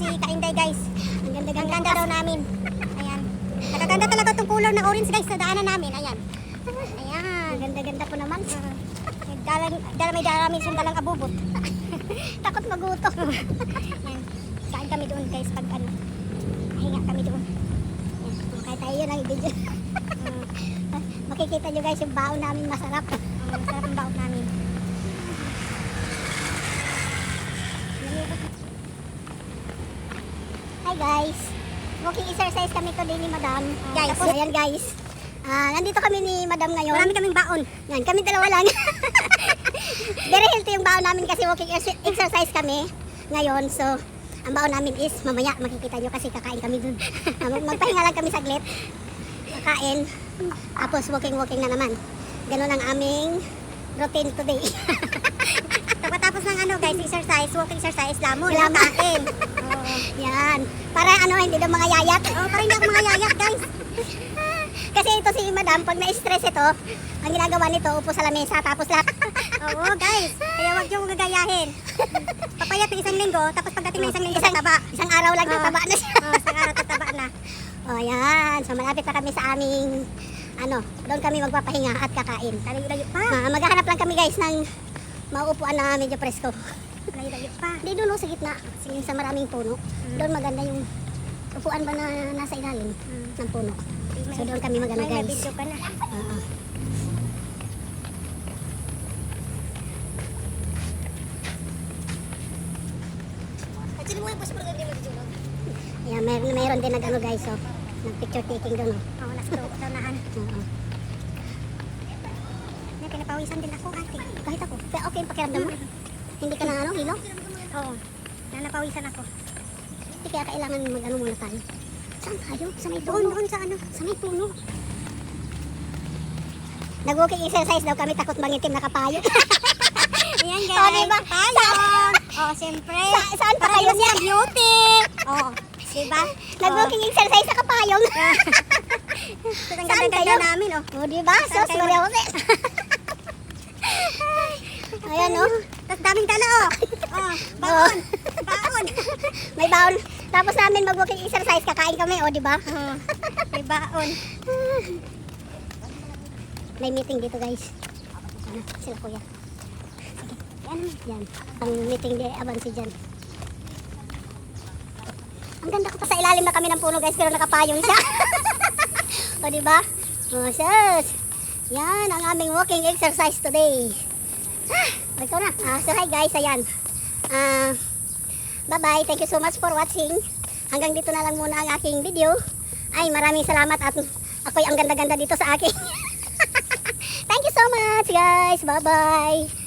si Kainday guys. Ang ganda, ganda, ganda daw namin. Ayan. Nakaganda talaga itong kulor na orange guys sa daanan namin. Ayan. Ayan. Ganda-ganda po naman. Ah. Uh, dalang, dalang, may daramin siyang dalang abubot. Takot magutok. Ayan. Kain kami doon guys pag ano. Hinga kami doon. Ayan. Kaya tayo yun ang video. Ah. Makikita nyo guys yung baon namin masarap. Ah, masarap ang baon namin. Hi guys. Walking exercise kami today ni Madam. Guys, Tapos, ayan guys. Ah, nandito kami ni Madam ngayon. Marami kaming baon. Yan, kami dalawa lang. Very healthy yung baon namin kasi walking ex- exercise kami ngayon. So, ang baon namin is mamaya makikita nyo kasi kakain kami dun. Mag- Magpahinga lang kami saglit. Kakain. Tapos walking-walking na naman. Ganun ang aming routine today. Pagkatapos ng ano guys, exercise, walking exercise, lamon. Lamon. Yan. Para ano, hindi daw mga yayat. Oh, para hindi ako mga yayak guys. Kasi ito si Madam, pag na-stress ito, ang ginagawa nito, upo sa lamesa, tapos lahat. Oo guys, kaya wag niyo gagayahin. Papayat ng isang linggo, tapos pagdating ng isang linggo, Isang- taba. Isang araw lang Oo. nataba na siya. Oh, isang araw tataba na. O yan, so malapit na kami sa aming, ano, doon kami magpapahinga at kakain. Layo-layo pa. Ah, maghahanap lang kami guys ng mauupuan na medyo presko. Layo-layo pa. Hindi doon sa gitna, sige sa maraming puno. Doon maganda yung upuan ba na nasa ilalim ng puno. So doon kami magano May, may guys. video ka na. Oo. Din video. Ayan, may, mayroon din nag ano guys, oh, nag picture taking doon. Oh. Oo, nasa loob daw nahan. Oo. May pinapawisan din ako ate. Kahit ako, okay pakiramdam mo. Hindi ka na ano, hilo? Oo. Nanapawisan ako. Hindi kaya kailangan mag ano muna tayo. Saan tayo? Sa may Doon, puno. doon sa ano. Sa may puno. Nag-walking exercise daw kami, takot mangitim na kapayo. Ayan Oh, diba? Payong. Oh, siyempre. Sa- saan pa kayo niya? beauty. Oh, diba? Nag-walking exercise sa kapayong. Oh, Saan kayo? namin, oh. o, di ba? Saan Sos, kayo? Maria Jose. Ayan, oh. Tapos daming dala, oh. Oh, baon. Baon. May baon. Tapos namin mag-walking exercise, kakain kami, o, di ba? Oh, may baon. May meeting dito, guys. Ano, sila kuya. Sige, yan, yan. Ang meeting di abansi dyan. Ang ganda ko pa sa ilalim na kami ng puno, guys, pero nakapayong siya. o, di ba? O, sus. Yan, ang aming walking exercise today. Ah, ito na. Ah, so, hi, guys. Ayan. Ah, bye-bye. Thank you so much for watching. Hanggang dito na lang muna ang aking video. Ay, maraming salamat at ako'y ang ganda-ganda dito sa akin. Thank you so much, guys. Bye-bye.